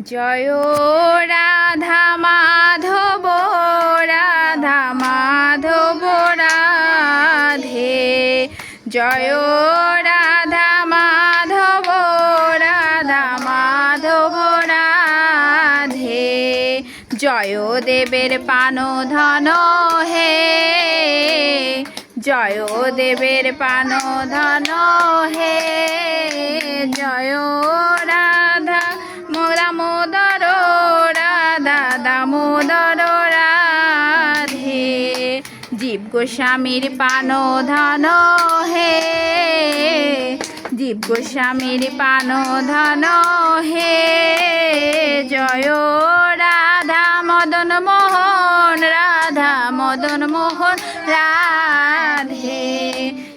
জয় রাধা মাধব রাধা মাধব, রাধে। জয় রাধা মাধব রাধা মাধব, রাধে। জয় দেবের পান ধন হে। জয় দেবের পান ধন হে। জয় গোস্বামীর পান ধন হে। জীব গোস্বামীর পান ধন হে। জয় রাধা মদন মোহন, রাধা মদন মোহন, রাধে।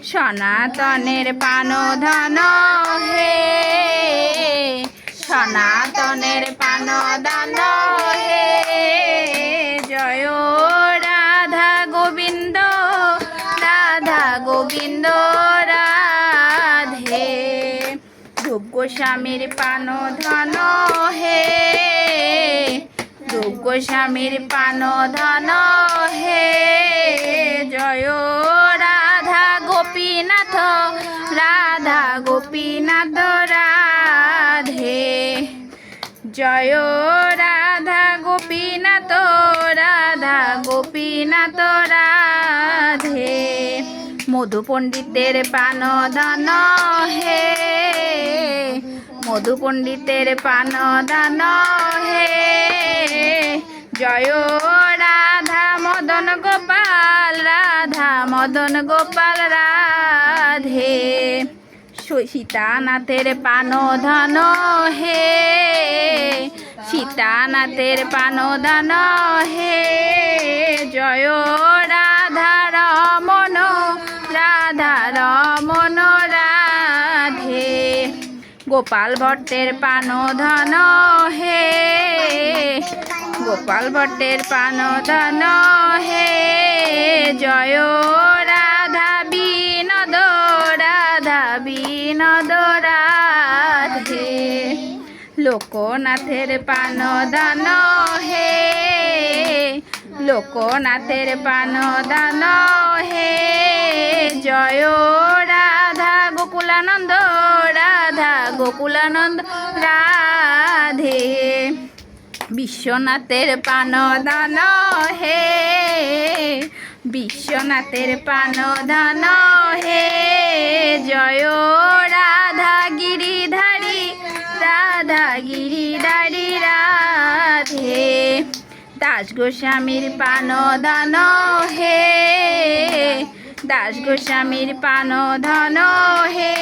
সনাতনের পান ধন হে। সনাতনের পান রূপ গোস্বামীর পান ধন হে। গোস্বামীর পান ধন হে। জয় রাধা গোপীনাথ রাধা গোপীনাথ রাধে। জয় রাধা গোপীনাথ রাধা গোপীনাথ রাধে। মধু পণ্ডিতের পান ধন হে। মধু পণ্ডিতের পান দান হে। জয় রাধা মদন গোপাল, রাধা মদন গোপাল রাধে। সীতানাথের পান ধন হে। সীতানাথের পান ধন হে। জয় গোপাল ভট্টের পান ধন হে। গোপাল ভট্টের পান ধন হে। জয় রাধা বিনোদ, রাধা রাধে। লোকনাথের পান দান হে। লোকনাথের পান দান হে। জয় রাধা গোকুলানন্দ গোকুলানন্দ রাধে। বিশ্বনাথের পান দান হে। বিশ্বনাথের পান দান হে। জয় রাধা গিরিধারী রাধা গিরিধারী রাধে। দাস গোস্বামীর পান দান হে। দাস গোস্বামীর পান ধন হে।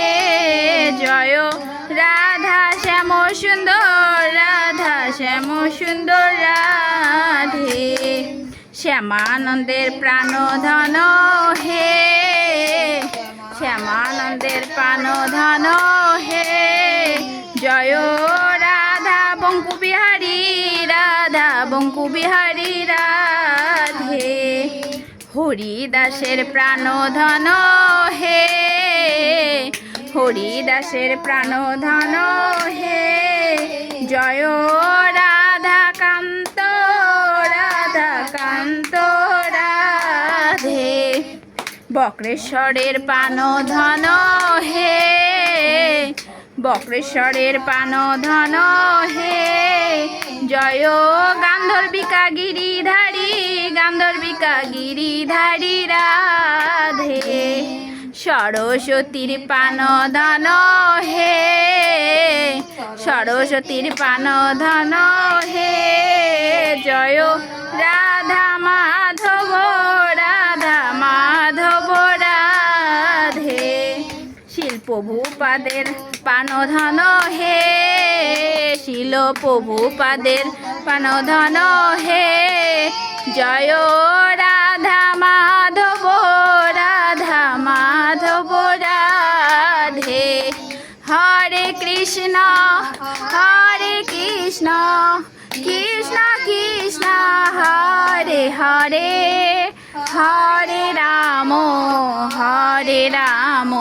শ্যামানন্দের প্রাণ ধন হে। শ্যামানন্দের প্রাণ ধন হে। জয় রাধা বঙ্কু বিহারী রাধা বঙ্কু বিহারী রাধে। হরিদাসের প্রাণ ধন হে। হরিদাসের প্রাণ ধন হে। জয় বক্রেশ্বরের পান ধন হে। বক্রেশ্বরের পান ধন হে। জয় গান্ধর্বিকা গিরিধারী গান্ধর্বিকা গিরিধারী রাধে। সরস্বতীর পান ধন হে। সরস্বতীর পান ধন হে। জয় রাধা। শিল্পভূপাদের পানধন হে, শিল প্রভুপাদের পানধন হে। জয় রাধা মাধব রাধা মাধব, রাধে। হরে কৃষ্ণ হরে কৃষ্ণ কৃষ্ণ কৃষ্ণ, হরে হরে। হরে রাম হরে রাম।